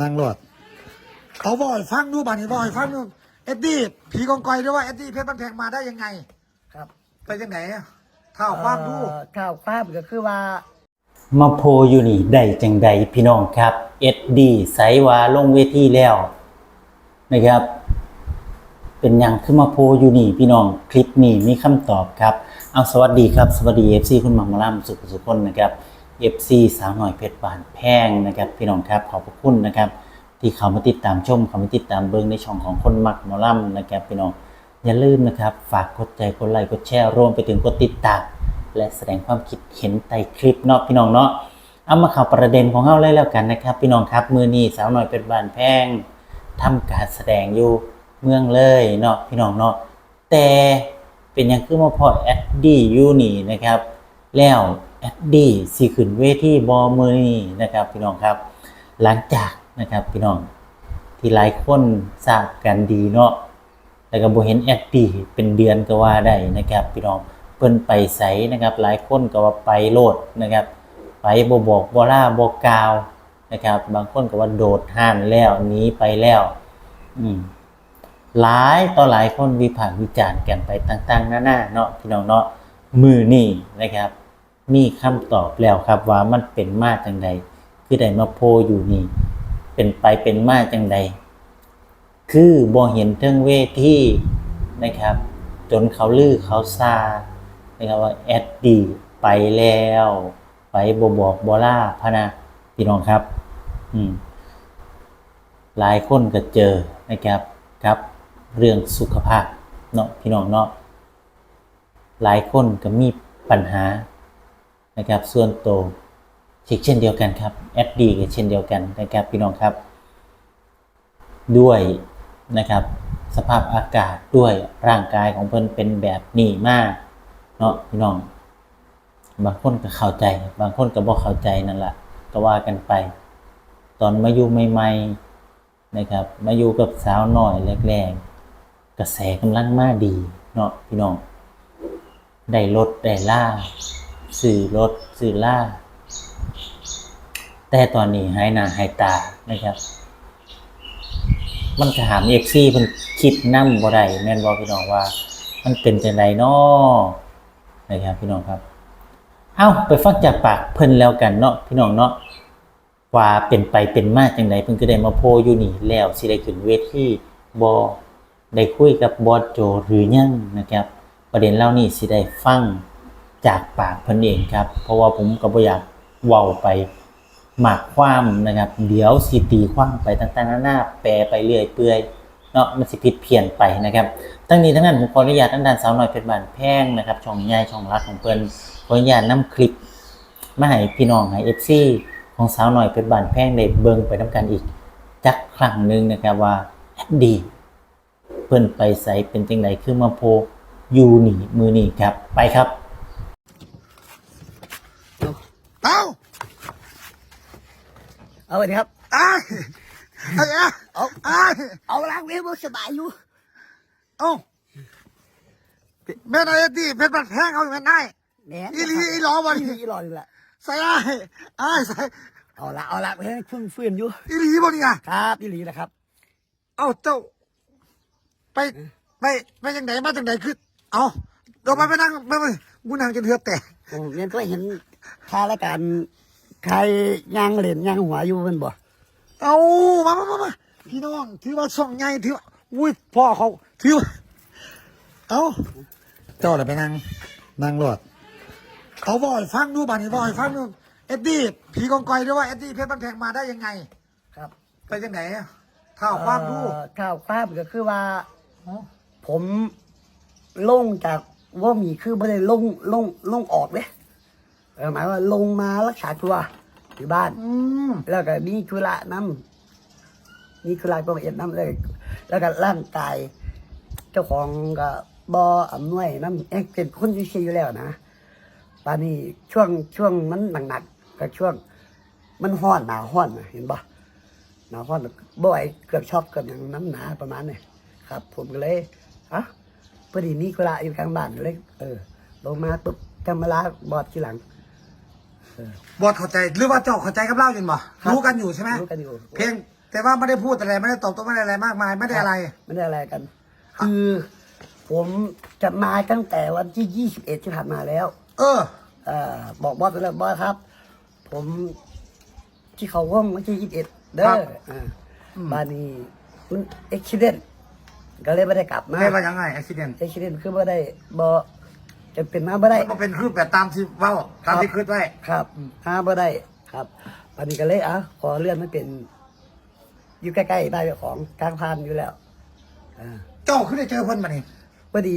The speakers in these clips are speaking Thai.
นางรอดเขาบอกให้ฟังดูบ้านนี้บอกให้ฟังดูเอ็ดดี้ผีกองกอยด้วยว่าเอ็ดดี้เพชรบ้านแพงมาได้ยังไง ครับไปยังไหนเท่าความดูเอ่อข้าวความก็คือว่า มาโพอยู่นี่ได้จังใดพี่น้องครับ SD ไสวาลงเวทีแล้วนะครับ เป็นหยังขึ้นมาโพอยู่นี่พี่น้องคลิปนี้มีคำตอบครับ เอาสวัสดีครับสวัสดี FC คุณหมังมาล่ำสุขสุขคนนะครับ FC สาวหน่อยเพชรบานแพงนะครับพี่น้องครับขอบพระคุณนะครับ ที่เขามาติดตามชมเขามาติดตามเบิ้งในช่องของคนมักมอล่ำนะครับพี่น้องอย่าลืมนะครับ ฝากกดใจกดไลค์กดแชร์รวมไปถึงกดติดตามและแสดงความคิดเห็นใต้คลิปเนาะพี่น้องเนาะเอามาข่าวประเด็นของเราเลยแล้วกันนะครับ พี่น้องครับมือนี้สาวหน่อยเป็นบานแพงทำการแสดงอยู่เมืองเลยเนาะพี่น้องเนาะแต่เป็นยังคือมาพอแอดดี้อยู่นี่นะครับ แล้ว แอดดี้สิขึ้นเวทีบอมือนี้นะครับ พี่น้องครับ หลังจากนะครับพี่น้องที่หลายคนทราบกันดีเนาะแล้วก็บ่เห็นแอดดี้เป็นเดือนก็ว่าได้นะครับ พี่น้องเพิ่นไปไสนะครับ หลายคนก็ว่าไปโลดนะครับ ไปบ่บอกบ่ล่าบ่กล่าวนะครับ บางคนก็ว่าโดดห้านแล้วหนีไปแล้ว อืมหลายต่อหลายคนวิพากษ์วิจารณ์กันไปต่างๆนานาเนาะพี่น้องเนาะมือนี่นะครับ มีคำตอบแล้วครับว่ามันเป็นมาจังใดคือได้มาโพอยู่นี่ เป็นไปเป็นมาจังใดคือบ่เห็นเทิงเวทีนะครับ จนเขาลือเขาซานะครับว่าแอดดีไปแล้ว ไปบบอกบล่าพนะพี่น้องครับ อืมหลายคนก็เจอนะครับครับ เรื่องสุขภาพเนาะพี่น้องเนาะหลายคนก็มีปัญหา นะครับ ส่วนโตวเช่นเดียวกันครับแอดดีก็เช่นเดียวกันนะครับพี่น้องครับ ด้วยนะครับสภาพอากาศด้วยร่างกายของเพิ่นเป็นแบบนี้มากเนาะพี่น้อง บางคนก็เข้าใจ บางคนก็บ่เข้าใจนั่นแหละก็ว่ากันไป ตอนมาอยู่ใหม่ๆนะครับ มาอยู่กับสาวหน้อยแรกๆกระแสกำลังมาดีเนาะพี่น้อง ได้รถได้ล่า สื่อรถสื่อล่า แต่ตอนนี้หายหน้าหายตานะครับ มันจะถามเอฟซีเพิ่นคิดนํบ่ได้แม่นบ่พี่น้องว่า มันเป็นจังไดน้อนะครับพี่น้องครับ เอ้าไปฟังจากปากเพิ่นแล้วกันเนาะพี่น้องเนาะว่าเป็นไปเป็นมาจังไดเพิ่นก็ได้มาโพอยู่นี่แล้วสิได้ขึ้นเวทีบ่ได้คุยกับบอสโจหรือยังนะครับ ประเด็นเล่านี้สิได้ฟัง จากปากเพิ่นเองครับ เพราะว่าผมก็บ่อยากเว้าไปหมากความนะครับ เดี๋ยวสิตีความไปต่างๆนานาแปลไปเรื่อยเปื่อยเนาะมันสิผิดเพี้ยนไปนะครับ ทั้งนี้ทั้งนั้นผมขออนุญาตทั้งด้านสาวน้อยเป็นบานแพงนะครับ ช่องใหญ่ช่องรักของเพิ่นขออนุญาตนำคลิปมาให้พี่น้องให้ FC ของสาวน้อยเป็นบานแพงได้เบิ่งไปนํกันอีกจักครั้งหนึ่งนะครับว่าดี เพิ่นไปใส่เป็นจังไดคือมาโพอยู่นี่มือนี่ครับ ไปครับ เอ้าเอาไว้ครับอ้ายไอ้เอ้ยเอาอ้าเอาล้างเวฟสบายอยู่เอ้าแม่นายดีเพชรบ้านแพงเอาอย่นั้นได้แหนอีหลีอีหลอบ่นี่อีหลอนี่แหละใส่อ้ายอ้ายใส่เอาละเอาละเพิ่นเพิ่งฟื้นอยู่อีหลีบ่นี่อะครับอีหลีนะครับ เอ้าเจ้า ไปไปไปจังไหนมาจังไหนคือ เอาเดี๋ยวไปไปนั่งไปไปกูนั่งจนเทือแตกเรียนก็เห็น ค่ารายการใครยางเหรียญยางหัวอยู่มันบ่เอามามามามาพี่น้องถือว่าส่องใหญ่ถือว่าอุ้ยพ่อเขาถือว่าเอาเจ้าอะไรไปนั่งนั่งรถเขาบอกให้ฟังดูบ้านนี้บอกให้ฟังดูเอ็ดดี้ผีกองกอยด้วยว่าเอ็ดดี้เพชรบ้านแพงมาได้ยังไง ครับไปจังไหนเท่าความดูเอ่อข้าวความก็คือว่าอ๋อผมลงจากว่ามีคือไม่ได้ลงลงลงออกเลย เออหมายว่าลงมารักษาตัวอยู่บ้าน อืมแล้วก็มีธุระนำมีธุระประเอ็ดนำเลยแล้วก็ร่างกาย เจ้าของก็บออำนวยนำเอ็กเป็นคนที่ซีอยู่แล้วนะตอนนี้ช่วงช่วงมันหนักๆก็ช่วง มันห้อนหนาห้อนน่ะเห็นปะหนาห้อนบ่อยเกือบช็อกเกือบอย่างน้ำหนาประมาณนี้ครับ ผมก็เลยอะพอดีมีธุระอยู่กลางบ้านเลย เออ ลงมาปุ๊บจะมาลาบอดทีหลัง บอดเข้าใจหรือว่าเจ้าเข้าใจกับเล่าอยู่บ่ครับรู้กันอยู่ใช่ไหมรู้กันอยู่ เพลงแต่ว่าไม่ได้พูดอะไรไม่ได้ตอบโต้ไม่ได้อะไรมากมาย ไม่ได้อะไร ไม่ได้อะไรกัน คือ ผมจะมาตั้งแต่วันที่21ที่ผ่านมาแล้ว เออเอ่อบอกบอสไปแล้วบอสครับ ผมที่เขาห้องวันที่21เด้ครัอบอ่าบ้านนี้มันเอ็กซิเดนก็เลยไม่ได้กลับมาไม่ว่ายังไงอุบิเหตุเอ็กซิเดนคือไม่ได้บอ จะเป็นมาไม่ได้ มันเป็นคือแบบตามที่เว้าตามที่คิดไว้ ครับหาบ่ได้ ครับอันนี้ก็เลยอะขอเลื่อนไม่เป็น อยู่ใกล้ๆบ้านเจ้าของกลางพานอยู่แล้วอ่าเจ้าขึ้นได้เจอเพิ่นมานี่ พอดี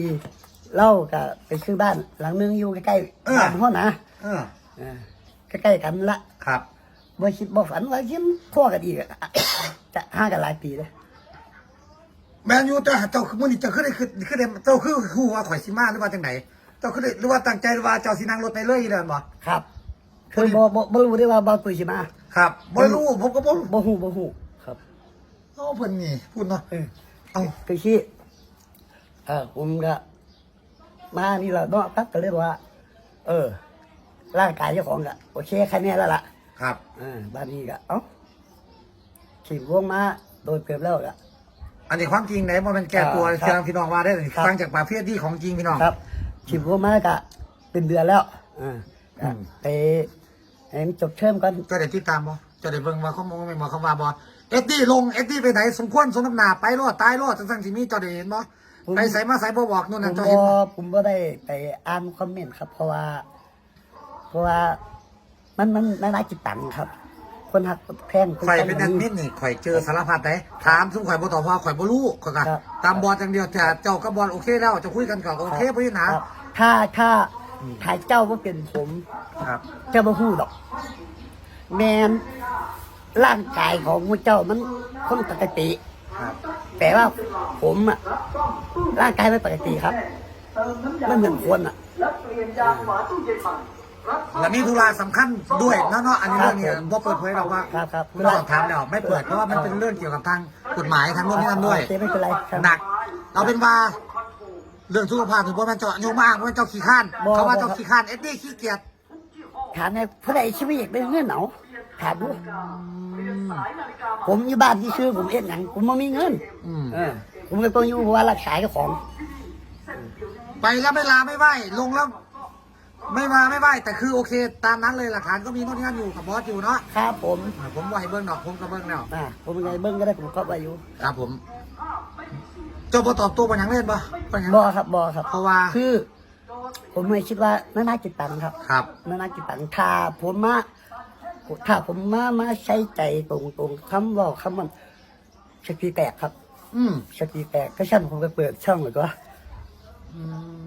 เล่ากับไปซื้อบ้าน หลังนึงอยู่ใกล้เออๆบ้านห้องนะเอออ่าใกล้ๆกันละครับ บ่คิดบ่ฝันว่ายิ้มพ่อกันอีกอะ จะห้ากันหลายปีเลยแมนยูเจ้าเจ้าคือมื้อนี้เจ้าขึ้นได้คือขึ้นได้เจ้าคือฮู้ว่าข่อยสิมาหรือว่าจังได เจ้าขึ้นได้หรือว่าตั้งใจหรือว่าเจ้าสินั่งรถไปเลยอีเด้อบ่ครับคือบ่บ่บ่รู้ได้ว่าบ่าวตุยสิมาครับบ่รู้ผมก็บ่รู้บ่ฮู้บ่ฮู้ครับโอ้เพิ่นนี่พูดเนาะเออเอ้าคือที่เออผมก็มานี่แหละเนาะปั๊บก็เลยว่า เออ ร่างกายเจ้าของก็โอเคแค่นี้แล้วล่ะ ครับอ่าบ้านนี้ก็เอ้าขี่วงมาโดยเกือบแล้วก็อันนี้ความจริงไหนบ่แม่นแก้ตัวครับเสียงพี่น้องว่าได้อครับฟังจากปากเพียที่ของจริงพี่น้องครับ ขี่วงมาก็เป็นเดือนแล้วอ่าอืมไปให้มันจบเทอมกันเจ้าได้ติดตามบ่เจ้าได้เบิ่งว่าเขามองไม่นบ่เขาว่าบ่เอ็ดดี้ลงเอ็ดดี้ไปไหนสมควรสมน้ำหน้าไปรอดตายรอดจังซั่นสิมีเจ้าได้เห็นบ่ไปใส่มาใส่บ่บอกนู่นผนั่นมเจ้าบ่เห็นบ่ผมบ่ได้ไปอ่านคอมเมนต์ครับ เพราะว่า เพราะว่ามันมันมันน่าจิตตังครับ คนหักแพงคนข่อยตั้งเป็นแอดมินนี่ข่อยเจอสารพัดได้ถามซุมข่อยบ่ตอบเพราะว่าข่อยบ่รู้ข่อยก็ครับตามบอลอย่างเดียวแต่เจ้ากับบอลโอเคแล้วเจะคุยกันก่อนก็โอเคบ่มีปัญหาครับ ถ้าถ้าถ้าเจ้าว่าเป็นผมครับเจ้าบ่ฮู้ดอก แมนร่างกายของพระเจ้ามันคนปกติครับแต่ว่าผมอะร่างกายไม่ปกติครับไม่เหมือนคนอะแล้วมีธุระสำคัญด้วยนะเนาะอันนี้ครัเรื่บองนี้บ่เปิดเผยหรอกว่าครับครับคุณต้องถามแล้วไม่เปิดเพราะว่ามันเป็นเรื่องเกี่ยวกับทางกฎหมายทางโน้นนี่นั่นด้วยโอเคไม่เป็นไรครับหนัก เราเป็นว่า เรื่องสุขภาพถึงว่ามันเจาะโยงมากว่าเจ้าขี้ข้านบ่ เขาว่าบ่เจ้าขี้ข้านเอ็ดดี้ขี้เกียจถามในผู้ใดชีวิตอยากได้เงินเหนาถามดูผมอยู่บ้านที่ชื่อผมเอ็ดหยังผมไม่มีเงินอืมเออผมก็ต้องอยู่เพราะว่ารักษาเจ้าของ ไปแล้วไม่ลาไม่ไหวลงแล้ว ไม่มาไม่ไหวแต่คือโอเค ตามนั้นเลยหลักฐานก็มีโน่นนี่นั่นอยู่กับบอสอยู่เนาะครับผมอ่าผมว่าให้เบิ้งดอกผมก็เบิ้งแล้วอ่าผมยังไงเบิ้งก็ได้ผมก็ไปอยู่ ครับผม เจ้าบอตอบตัวปัญญังเล่นปะปัญญังบอครับบอครับ เพราะว่าคือ ผมไม่คิดว่าน่าน่าจิตตังครับครับน่าน่าจิตตังถ้าผมมาถ้าผมมามาใช้ใจตรงตรงๆคำเว่าคำมันสติแตกครับ อืมสติแตกก็ช่างผมไปเปิดช่องเลยก็อืม